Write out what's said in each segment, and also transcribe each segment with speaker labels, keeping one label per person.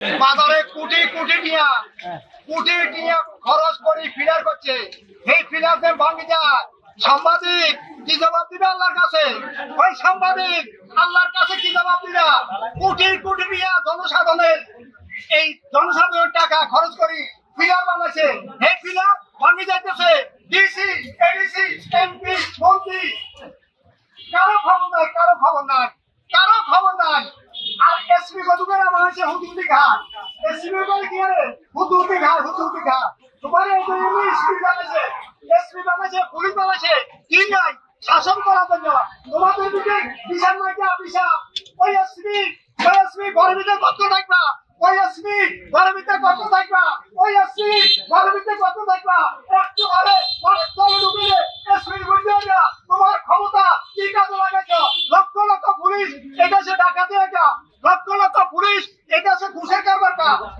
Speaker 1: বাজারে কোটি কোটি টিয়া কোটি টিয়া খরচ করে ফিলার করছে। এই ফিলারদের ভাঙে যায়। সাংবাদিক, কি জবাব দিবে আল্লাহর কাছে? ওই সাংবাদিক, আল্লাহর কাছে কি জবাব দিবে? কোটি কোটি টিয়া জনসাধারণের এই জনসাধারণের টাকা খরচ করি ফিলার বানাইছে এই ফিলার ভাঙে যাইতেছে ডিসি এডিসি এমপি মন্ত্রী কারও খবর নাই কারও খবর নাই কারও খবর নাই আর বলে কি নাই? শাসন করার জন্য। তোমাদের দিকে বিশাল নাকি আপিসা ওই এসপি ওই এসপি ঘরের ভিতরে কত থাকবা। ওই এসপি ঘরের ভিতরে কত থাকবা। ওই এসপি ঘরের ভিতরে কত থাকবা একটু আরে মানুষ তলে ঢুকিয়ে এসপি বুঝতে না তোমার ক্ষমতা কি কাজে লাগাইছ লক্ষ লক্ষ পুলিশ এটা সে ডাকাতি এটা লক্ষ লক্ষ পুলিশ এটা সে ঘুষের কারবার কা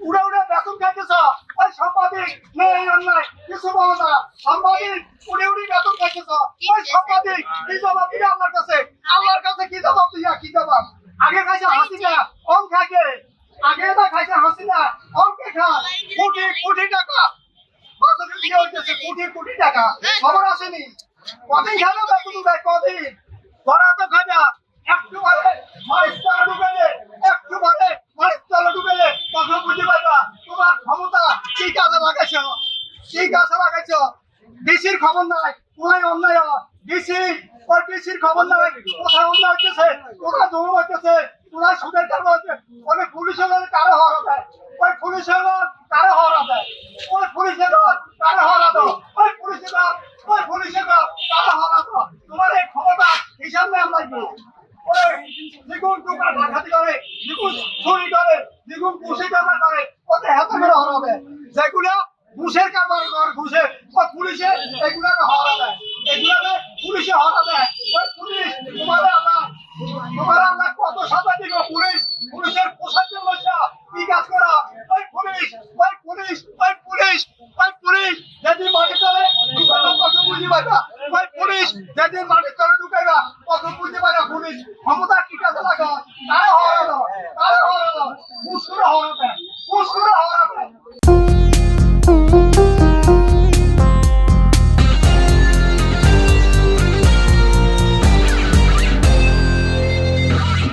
Speaker 1: উড়ে উড়ে, বেতন খাইতেছ? ওই সাংবাদিক নেই অন্যায়, কিছু বলো না। সাংবাদিক, উড়ে উড়ে বেতন খাইতেছ? ওই সাংবাদিক কি জবাব দিবে আল্লাহর কাছে। আল্লাহর কাছে কি জবাব দিয়া, কি জবাব? আগে খাইছে হাসিনা অন খাইছে। আগে না খাইছে হাসিনা অনকে খা। কোটি কোটি টাকা। বাজারে কোটি কোটি টাকা। খবর আসেনি। কদিন খাবে বেতন দেয় কদিন? ধরা তো খাবে একটু মাইস লাগাইছো? কি কাজে লাগাইছো? ডিসির খবর নাই, কোথায় অন্যায়? ডিসি ওই ডিসির খবর নাই, কোথায় অন্যায় হইতেছে? কোথায় দৌড় হইতেছে কোথায় সুদের কারণ হচ্ছে ওই পুলিশের কারও হরা দেয় ওই পুলিশের কারও হরা দেয় ওই পুলিশের কারও হরা দাও ওই পুলিশের ওই পুলিশের কারও হরা দাও তোমার এই ক্ষমতা হিসাব নেই আমরা ওই দ্বিগুণ টুকরা ডাকাতি করে দ্বিগুণ চুরি করে দ্বিগুণ কারবার করে ওতে হাতে করে হরাবে যেগুলো ঘুষের কারবার করে ঘুষে ওই পুলিশে এগুলাকে হরা দেয় এগুলাকে পুলিশে হওয়া দেয়। ওই পুলিশ, তোমাদের আল্লাহ তোমার আল্লাহ কত সাজা দিব পুলিশ? পুলিশের পোশাক লজ্জা কি কাজ করা? ওই পুলিশ ওই পুলিশ ওই পুলিশ ওই পুলিশ। যেদিন মাটি তলে ঢুকানো কত বুঝি পাইবা। ওই পুলিশ, যেদিন মাটির তলে ঢুকাইবা কত বুঝতে পাইবা পুলিশ। ক্ষমতা